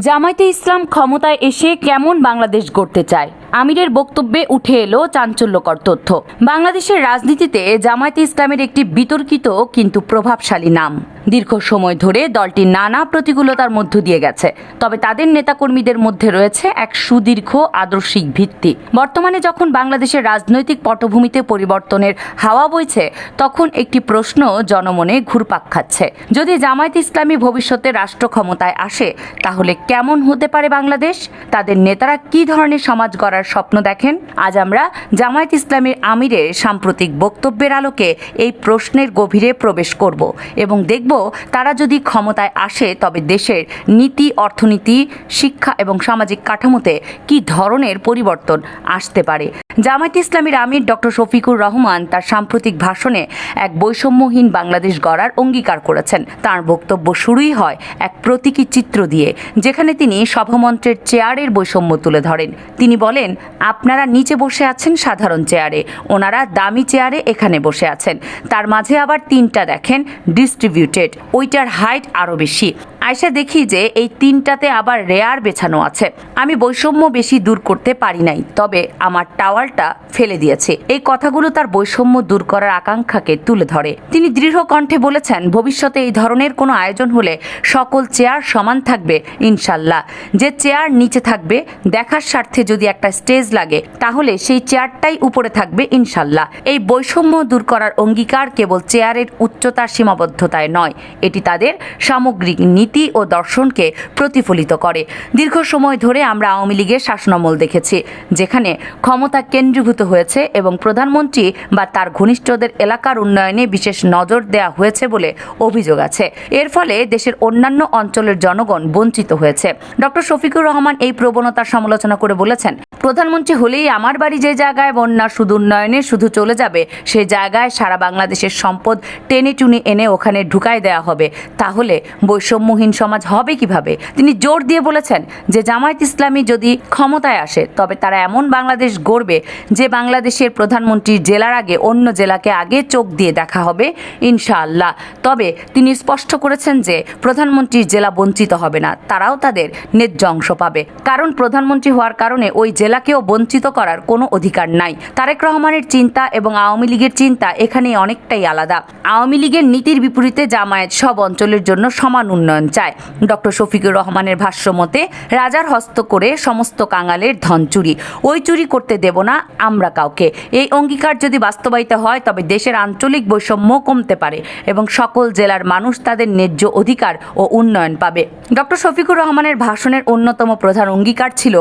জামায়াতে ইসলাম ক্ষমতায় এসে কেমন বাংলাদেশ গড়তে চায়? আমিরের বক্তব্যে উঠে এলো চাঞ্চল্যকর তথ্য। বাংলাদেশের রাজনীতিতে জামায়াতে ইসলামের একটি বিতর্কিত কিন্তু প্রভাবশালী নাম। দীর্ঘ সময় ধরে দলটি নানা প্রতিকূলতার মধ্য দিয়ে গেছে। তবে তাদের নেতাকর্মীদের মধ্যে রয়েছে এক সুদীর্ঘ আদর্শিক ভিত্তি। বর্তমানে যখন বাংলাদেশের রাজনৈতিক পটভূমিতে পরিবর্তনের হাওয়া বইছে, তখন একটি প্রশ্ন জনমনে ঘুরপাক খাচ্ছে। যদি জামায়াত ইসলামী ভবিষ্যতে রাষ্ট্র ক্ষমতায় আসে, তাহলে কেমন হতে পারে বাংলাদেশ? তাদের নেতারা কি ধরনের সমাজ গড়ার স্বপ্ন দেখেন? আজ আমরা জামায়াত ইসলামীর আমিরের সাম্প্রতিক বক্তব্যের আলোকে এই প্রশ্নের গভীরে প্রবেশ করব এবং দেখব তারা যদি ক্ষমতায় আসে, তবে দেশের নীতি, অর্থনীতি, শিক্ষা এবং সামাজিক কাঠামোতে কি ধরনের পরিবর্তন আসতে পারে? জামায়াত ইসলামীর আমির ডক্টর শফিকুর রহমান তার সাম্প্রতিক ভাষণে এক বৈষম্যহীন বাংলাদেশ গড়ার অঙ্গীকার করেছেন। তার বক্তব্য শুরুই হয় এক প্রতীকী চিত্র দিয়ে, যেখানে তিনি সভামন্ত্রের চেয়ারের বৈষম্য তুলে ধরেন। তিনি বলেন, আপনারা নিচে বসে আছেন সাধারণ চেয়ারে, ওনারা দামি চেয়ারে এখানে বসে আছেন। তার মাঝে আবার তিনটা দেখেন, ডিস্ট্রিবিউটেড, ওইটার হাইট আরও বেশি। আয়সা দেখি যে এই তিনটাতে আবার রেয়ার বেছানো আছে। আমি বৈষম্য বেশি দূর করতে পারি নাই, তবে আমার টাওয়ালটা ফেলে দিয়েছে। এই কথাগুলো তার বৈষম্য দূর করার আকাঙ্ক্ষাকে তুলে ধরে। তিনি দৃঢ় কণ্ঠে বলেছেন, ভবিষ্যতে এই ধরনের কোনো আয়োজন হলে সকল চেয়ার সমান থাকবে, ইনশাল্লাহ। যে চেয়ার নিচে থাকবে, দেখার স্বার্থে যদি একটা স্টেজ লাগে, তাহলে সেই চেয়ারটাই উপরে থাকবে, ইনশাল্লাহ। এই বৈষম্য দূর করার অঙ্গীকার কেবল চেয়ারের উচ্চতার সীমাবদ্ধতায় নয়, এটি তাদের সামগ্রিক নীতি ও দর্শনকে প্রতিফলিত করে। দীর্ঘ সময় ধরে আমরা আওয়ামী লীগের শাসনামল দেখেছি, যেখানে ক্ষমতা কেন্দ্রীভূত হয়েছে এবং প্রধানমন্ত্রী বা তার ঘনিষ্ঠদের এলাকার উন্নয়নে বিশেষ নজর দেওয়া হয়েছে বলে অভিযোগ আছে। এর ফলে দেশের অন্যান্য অঞ্চলের জনগণ বঞ্চিত হয়েছে। ডক্টর শফিকুর রহমান এই প্রবণতার সমালোচনা করে বলেছেন, প্রধানমন্ত্রী হলেই আমার বাড়ি যে জায়গায় বন্যা শুধু উন্নয়নে শুধু চলে যাবে, সে জায়গায় সারা বাংলাদেশের সম্পদ টেনে টুনে এনে ওখানে ঢুকাই দেওয়া হবে। তাহলে বৈষম্যহীন সমাজ হবে কীভাবে? তিনি জোর দিয়ে বলেছেন যে, জামায়াত ইসলামী যদি ক্ষমতায় আসে, তবে তারা এমন বাংলাদেশ গড়বে যে বাংলাদেশের প্রধানমন্ত্রীর জেলার আগে অন্য জেলাকে আগে চোখ দিয়ে দেখা হবে, ইনশাআল্লাহ। তবে তিনি স্পষ্ট করেছেন যে প্রধানমন্ত্রীর জেলা বঞ্চিত হবে না, তারাও তাদের ন্যায্য অংশ পাবে। কারণ প্রধানমন্ত্রী হওয়ার কারণে ওই জেলাকেও বঞ্চিত করার কোনো অধিকার নাই। তারেক রহমানের চিন্তা এবং আওয়ামী লীগের চিন্তা এখানে অনেকটাই আলাদা। আওয়ামী লীগের নীতির বিপরীতে জামায়াত সব অঞ্চলের জন্য সমান উন্নয়ন চায়। ডক্টর শফিকুর রহমানের ভাষ্য মতে, রাজার হস্ত করে সমস্ত কাঙালের ধন চুরি। ওই চুরি করতে দেব না আমরা কাউকে। এই অঙ্গীকার যদি বাস্তবায়িত হয়, তবে দেশের আঞ্চলিক বৈষম্য কমতে পারে এবং সকল জেলার মানুষ তাদের ন্যায্য অধিকার ও উন্নয়ন পাবে। ডক্টর শফিকুর রহমানের ভাষণের অন্যতম প্রধান অঙ্গীকার ছিল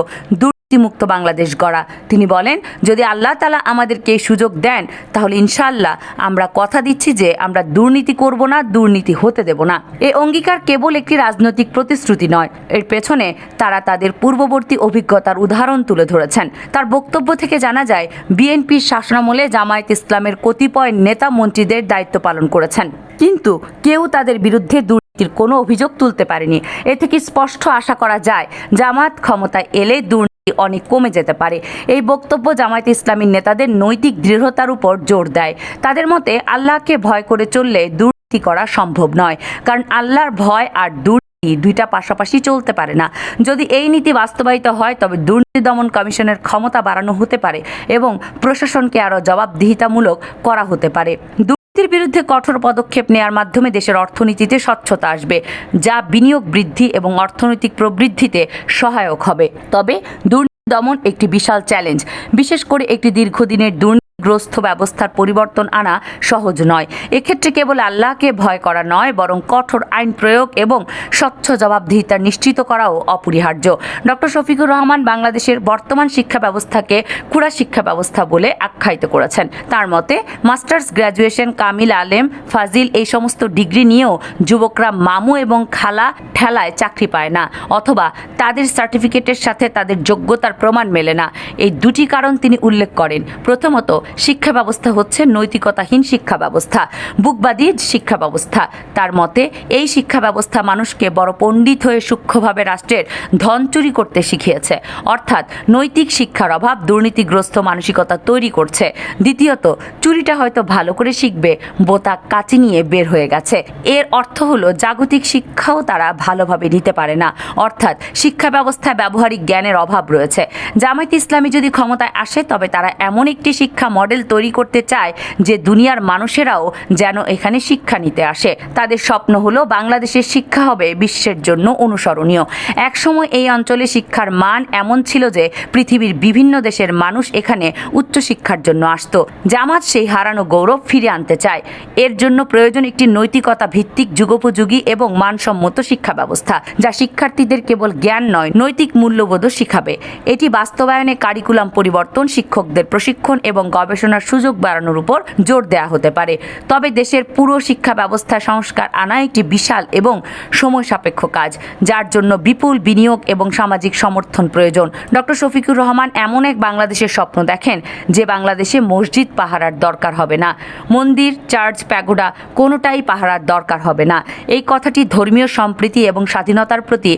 দুর্নীতিমুক্ত বাংলাদেশ গড়া। তিনি বলেন, যদি আল্লাহ তালা আমাদেরকে সুযোগ দেন, তাহলে ইনশাআল্লাহ আমরা কথা দিচ্ছি যে আমরা দুর্নীতি করব না, দুর্নীতি হতে দেব না। এই অঙ্গীকার কেবল একটি রাজনৈতিক প্রতিশ্রুতি নয়। এর পেছনে তারা তাদের পূর্ববর্তী অভিজ্ঞতার উদাহরণ তুলে ধরেছেন। তার বক্তব্য থেকে জানা যায়, বিএনপির শাসনামলে জামায়াত ইসলামের কতিপয় নেতা মন্ত্রীদের দায়িত্ব পালন করেছেন। কিন্তু কেউ তাদের বিরুদ্ধে দুর্নীতির কোনো অভিযোগ তুলতে পারেনি। এ থেকে স্পষ্ট আশা করা যায়, জামায়াত ক্ষমতায় এলে দুর্নীতি অনেক কমে যেতে পারে। এই বক্তব্য জামায়াত ইসলামীর নেতাদের নৈতিক দৃঢ়তার উপর জোর দেয়। তাদের মতে, আল্লাহকে ভয় করে চললে দুর্নীতি করা সম্ভব নয়। কারণ আল্লাহর ভয় আর দুর্নীতি দুইটা পাশাপাশি চলতে পারে না। যদি এই নীতি বাস্তবায়িত হয়, তবে দুর্নীতি দমন কমিশনের ক্ষমতা বাড়ানো হতে পারে এবং প্রশাসনকে আরও জবাবদিহিতামূলক করা হতে পারে। দুর্নীতির বিরুদ্ধে কঠোর পদক্ষেপ নেওয়ার মাধ্যমে দেশের অর্থনীতিতে স্বচ্ছতা আসবে, যা বিনিয়োগ বৃদ্ধি এবং অর্থনৈতিক প্রবৃদ্ধিতে সহায়ক হবে। তবে দুর্নীতি দমন একটি বিশাল চ্যালেঞ্জ বিশেষ করে একটি দীর্ঘদিনের দুর্নীতিগ্রস্ত ব্যবস্থার পরিবর্তন আনা সহজ নয়। এক্ষেত্রে কেবল আল্লাহকে ভয় করা নয়, বরং কঠোর আইন প্রয়োগ এবং স্বচ্ছ জবাবদিহিতা নিশ্চিত করাও অপরিহার্য। ডক্টর শফিকুর রহমান বাংলাদেশের বর্তমান শিক্ষা ব্যবস্থাকে কুড়া শিক্ষা ব্যবস্থা বলে আখ্যায়িত করেছেন। তার মতে, মাস্টার্স গ্র্যাজুয়েশন কামিল আলেম, ফাজিল এই সমস্ত ডিগ্রি নিয়েও যুবকরা মামু এবং খালা ঠেলায় চাকরি পায় না, অথবা তাদের সার্টিফিকেটের সাথে তাদের যোগ্যতার প্রমাণ মেলে না। এই দুটি কারণ তিনি উল্লেখ করেন। প্রথমত শিক্ষা ব্যবস্থা হচ্ছে নৈতিকতাহীন শিক্ষা ব্যবস্থা, বুকবাদী শিক্ষা ব্যবস্থা। তার মতে, এই শিক্ষা ব্যবস্থা মানুষকে বড় পণ্ডিত হয়ে সূক্ষ্মভাবে রাষ্ট্রের ধন চুরি করতে শিখিয়েছে। অর্থাৎ নৈতিক শিক্ষার অভাব দুর্নীতিগ্রস্ত মানসিকতা তৈরি করছে। দ্বিতীয়ত, চুরিটা হয়তো ভালো করে শিখবে, বোতা কাচি নিয়ে বের হয়ে গেছে। এর অর্থ হলো জাগতিক শিক্ষাও তারা ভালোভাবে নিতে পারে না। অর্থাৎ শিক্ষা ব্যবস্থায় ব্যবহারিক জ্ঞানের অভাব রয়েছে। জামায়াত ইসলামী যদি ক্ষমতায় আসে, তবে তারা এমন একটি শিক্ষা মডেল তৈরি করতে চায় যে দুনিয়ার মানুষেরাও যেন এখানে শিক্ষা নিতে আসে। তাদের স্বপ্ন হলো বাংলাদেশের শিক্ষা হবে বিশ্বের জন্য অনুসরণীয়। একসময় এই অঞ্চলে শিক্ষার মান এমন ছিল যে পৃথিবীর বিভিন্ন দেশের মানুষ এখানে উচ্চশিক্ষার জন্য আসতো। জামাত সেই হারানো গৌরব ফিরে আনতে চায়। এর জন্য প্রয়োজন একটি নৈতিকতা ভিত্তিক যুগোপযোগী এবং মানসম্মত শিক্ষা ব্যবস্থা, যা শিক্ষার্থীদের কেবল জ্ঞান নয়, নৈতিক মূল্যবোধও শিখাবে। এটি বাস্তবায়নে কারিকুলাম পরিবর্তন, শিক্ষকদের প্রশিক্ষণ এবং গবেষণার সুযোগ বাড়ানোর উপর জোর দেওয়া হতে পারে। তবে দেশের পুরো শিক্ষা ব্যবস্থা সংস্কার আনা একটি বিশাল এবং সময় সাপেক্ষ কাজ, যার জন্য বিপুল বিনিয়োগ এবং সামাজিক সমর্থন প্রয়োজন। ডক্টর শফিকুর রহমান, এমন এক বাংলাদেশের স্বপ্ন দেখেন, যে বাংলাদেশে মসজিদ পাহারার দরকার হবে না। মন্দির, চার্চ, প্যাগোডা, কোনোটাই পাহারার দরকার হবে না। এই কথাটি ধর্মীয় সম্প্রীতি এবং স্বাধীনতার প্রতি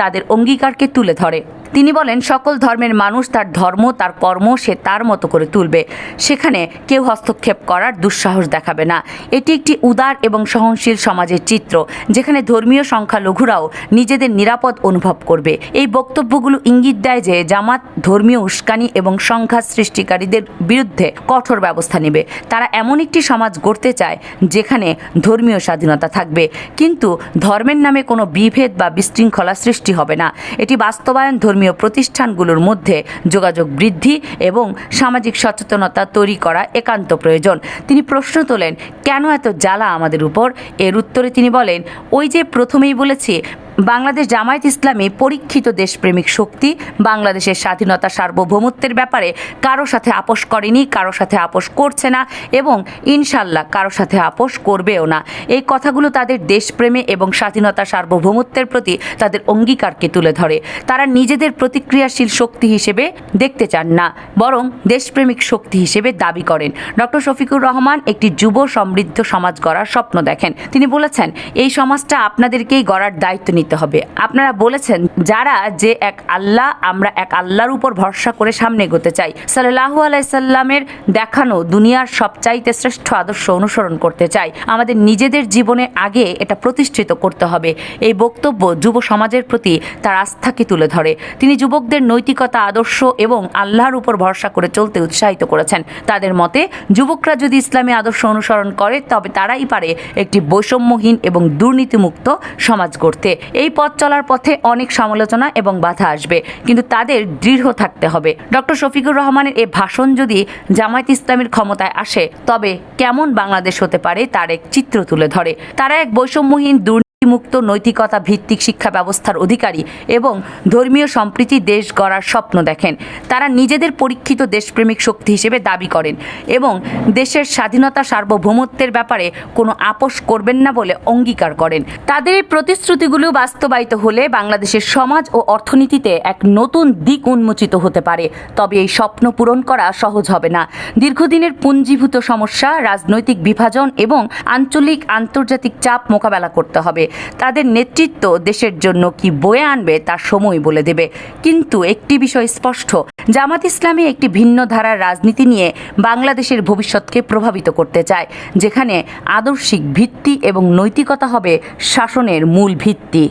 তাদের অঙ্গীকারকে তুলে ধরে। তিনি বলেন, সকল ধর্মের মানুষ তার ধর্ম, তার কর্ম সে তার মতো করে তুলবে। সেখানে কেউ হস্তক্ষেপ করার দুঃসাহস দেখাবে না। এটি একটি উদার এবং সহনশীল সমাজের চিত্র, যেখানে ধর্মীয় সংখ্যালঘুরাও নিজেদের নিরাপদ অনুভব করবে। এই বক্তব্যগুলো ইঙ্গিত দেয় যে, জামাত ধর্মীয় উস্কানি এবং সংঘাত সৃষ্টিকারীদের বিরুদ্ধে কঠোর ব্যবস্থা নেবে। তারা এমন একটি সমাজ গড়তে চায়, যেখানে ধর্মীয় স্বাধীনতা থাকবে। কিন্তু ধর্মের নামে কোনো বিভেদ বা বিশৃঙ্খলা সৃষ্টি হবে না। এটি বাস্তবায়ন ধর্মীয় প্রতিষ্ঠানগুলোর মধ্যে যোগাযোগ বৃদ্ধি এবং সামাজিক সচেতনতা তৈরি করা একান্ত প্রয়োজন। তিনি প্রশ্ন তোলেন, কেন এত জ্বালা আমাদের উপর? এর উত্তরে তিনি বলেন, ওই যে প্রথমেই বলেছি বাংলাদেশ জামায়াত ইসলামী পরীক্ষিত দেশপ্রেমিক শক্তি। বাংলাদেশের স্বাধীনতা সার্বভৌমত্বের ব্যাপারে কারও সাথে আপোষ করেনি, কারও সাথে আপোষ করছে না এবং ইনশাল্লাহ কারও সাথে আপোষ করবেও না। এই কথাগুলো তাদের দেশপ্রেমে এবং স্বাধীনতা সার্বভৌমত্বের প্রতি তাদের অঙ্গীকারকে তুলে ধরে। তারা নিজেদের প্রতিক্রিয়াশীল শক্তি হিসেবে দেখতে চান না, বরং দেশপ্রেমিক শক্তি হিসেবে দাবি করেন। ডক্টর শফিকুর রহমান একটি যুব সমৃদ্ধ সমাজ গড়ার স্বপ্ন দেখেন। তিনি বলেছেন, এই সমাজটা আপনাদেরকেই গড়ার দায়িত্ব নিতে হবে। আপনারা বলেছেন, যারা যে এক আল্লাহ, আমরা এক আল্লাহর উপর ভরসা করে সামনে এগোতে চাই। সাল্লাহ আলাইসাল্লামের দেখানো দুনিয়ার সবচাইতে শ্রেষ্ঠ আদর্শ অনুসরণ করতে চাই। আমাদের নিজেদের জীবনে আগে এটা প্রতিষ্ঠিত করতে হবে। এই বক্তব্য যুব সমাজের প্রতি তার আস্থাকে তুলে ধরে। তিনি যুবকদের নৈতিকতা, আদর্শ এবং আল্লাহর উপর ভরসা করে চলতে উৎসাহিত করেছেন। তাদের মতে, যুবকরা যদি ইসলামী আদর্শ অনুসরণ করে, তবে তারাই পারে একটি বৈষম্যহীন এবং দুর্নীতিমুক্ত সমাজ গড়তে। এই পথ চলার পথে অনেক সমালোচনা এবং বাধা আসবে, কিন্তু তাদের দৃঢ় থাকতে হবে। ডক্টর শফিকুর রহমানের এ ভাষণ যদি জামায়াত ইসলামের ক্ষমতায় আসে, তবে কেমন বাংলাদেশ হতে পারে তার এক চিত্র তুলে ধরে। তারা এক বৈষম্যহীন দুর্নীতিমুক্ত নৈতিকতা ভিত্তিক শিক্ষা ব্যবস্থার অধিকারী এবং ধর্মীয় সম্প্রীতি দেশ গড়ার স্বপ্ন দেখেন। তারা নিজেদের পরীক্ষিত দেশপ্রেমিক শক্তি হিসেবে দাবি করেন এবং দেশের স্বাধীনতা সার্বভৌমত্বের ব্যাপারে কোনো আপোষ করবেন না বলে অঙ্গীকার করেন। তাদের এই প্রতিশ্রুতিগুলো বাস্তবায়িত হলে বাংলাদেশের সমাজ ও অর্থনীতিতে এক নতুন দিক উন্মোচিত হতে পারে। তবে এই স্বপ্ন পূরণ করা সহজ হবে না। দীর্ঘদিনের পুঞ্জীভূত সমস্যা, রাজনৈতিক বিভাজন এবং আঞ্চলিক আন্তর্জাতিক চাপ মোকাবেলা করতে হবে। তাদের নেতৃত্ব দেশের জন্য কি বয়ে আনবে তা সময় বলে দেবে। কিন্তু একটি বিষয় স্পষ্ট, জামাত ইসলামী একটি ভিন্ন ধারার রাজনীতি নিয়ে বাংলাদেশের ভবিষ্যৎকে প্রভাবিত করতে চায়, যেখানে আদর্শিক ভিত্তি এবং নৈতিকতা হবে শাসনের মূল ভিত্তি।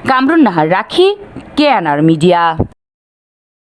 কামরুন নাহার, রাখি কেয়ানার মিডিয়া।